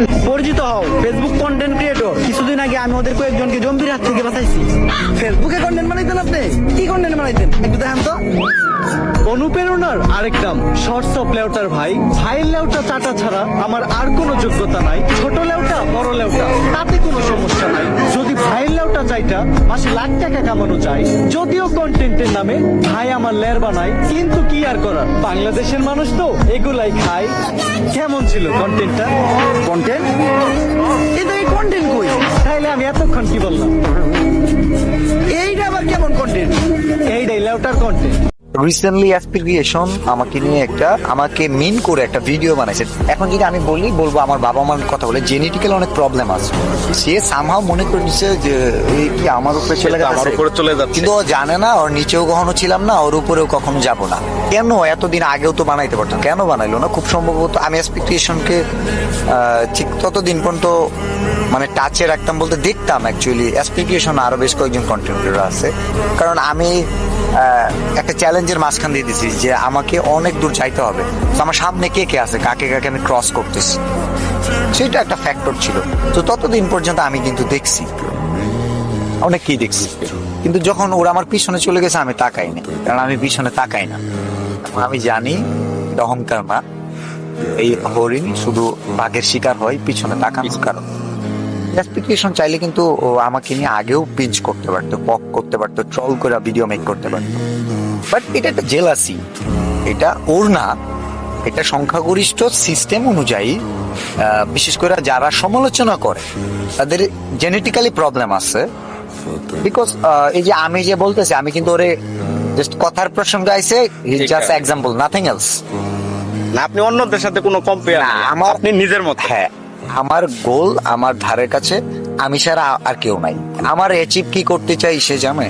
Friend পরিচিত হও। Facebook content creator কিছুদিন আগে আমি ওদের কয়েকজনকে জম্বির হাত থেকে বাঁচাইছি। ফেসবুকে কন্টেন্ট বানাইতেন আপনি? কি কন্টেন্ট বানাইতেন? একটু দেখান তো। অনুপ্রেরণার আরেক নাম শর্টস অফ লেউটার ভাই। ভাই লেউটা চাটা ছাড়া আমার আর কোনো যোগ্যতা নাই। ছোট লেউটা চাইটা মাসে লাখ টাকা কামানো যায়। যদিও কন্টেন্টের নামে ভাই আমার লের বানায় কিন্তু কি আর করার? বাংলাদেশের মানুষ তো এগুলাই খায়। কেমন ছিল কন্টেন্টটা কন্টেন্ট কিন্তু এই কন্টেন্ট কই? তাইলে আমি এতক্ষণ কি বললাম? এইটা আবার কেমন কন্টেন্ট এইটাই লেউটার কন্টেন্ট রিসেন্টলি অ্যাসপিরিয়েশন আমাকে নিয়ে একটা আমাকে মিন করে একটা ভিডিও বানাইছে। এখন যদি আমি বলি বলব আমার বাবা মার কথা বলে জেনেটিক্যাল অনেক প্রবলেম আছে। সে সামহাও মনে করে নিচ্ছে যে এই কি আমার উপরে চলে সেটা আমার উপরে চলে যাচ্ছে। কিন্তু ও জানে না ওর নিচেও কখনো ছিলাম না ওর উপরেও কখনো যাব না। কেন? এতদিন আগেও তো বানাইতে পারতো কেন বানাইলো না? খুব সম্ভবত আমি এক্সপেকটেশনকে ঠিক ততদিন পর্যন্ত মানে টাচে রাখতাম বলতে দেখতাম অ্যাকচুয়ালি এক্সপেকটেশন আরও বেশ কয়েকজন কন্টেন্ট আছে। কারণ আমি একটা একটা চ্যালেঞ্জের মাঝখান দিয়ে দিছি যে আমাকে অনেক দূর যাইতে হবে। তো আমার সামনে কে কে আছে? কাকে কাকে আমি ক্রস করতেছি? সেটা একটা ফ্যাক্টর ছিল। তো ততদিন পর্যন্ত আমি কিন্তু দেখছি। অনেককেই দেখছি? কিন্তু যখন ওরা আমার পিছনে চলে গেছে, আমি তাকাই না কারণ আমি পিছনে তাকাই না। আমি জানি অহংকার না। এই হরিণ শুধু বাঘের শিকার হয়, পিছনে তাকানোর কারণ। চাইলে কিন্তু আমাকে নিয়ে আগেও পিঞ্চ করতে পারতো, পক করতে পারতো ট্রল করে ভিডিও মেক করতে পারতো। বাট এটা একটা জেলাসি এটা ওর না এটা সংখ্যাগরিষ্ঠ সিস্টেম অনুযায়ী বিশেষ করে যারা সমালোচনা করে তাদের জেনেটিক্যালি প্রবলেম আছে। বিকজ এই যে আমি যে বলতেছি আমি কিন্তু ওরে জাস্ট কথার প্রসঙ্গ আইছে জাস্ট এক্সাম্পল নাথিং এলস না আপনি অন্যদের সাথে কোনো কম্পেয়ার না, আমার আপনি নিজের মত। হ্যাঁ আমার গোল আমার ধারের কাছে আমি ছাড়া আর কেউ নাই। আমার অ্যাচিভ কি করতে চাই সে জানে?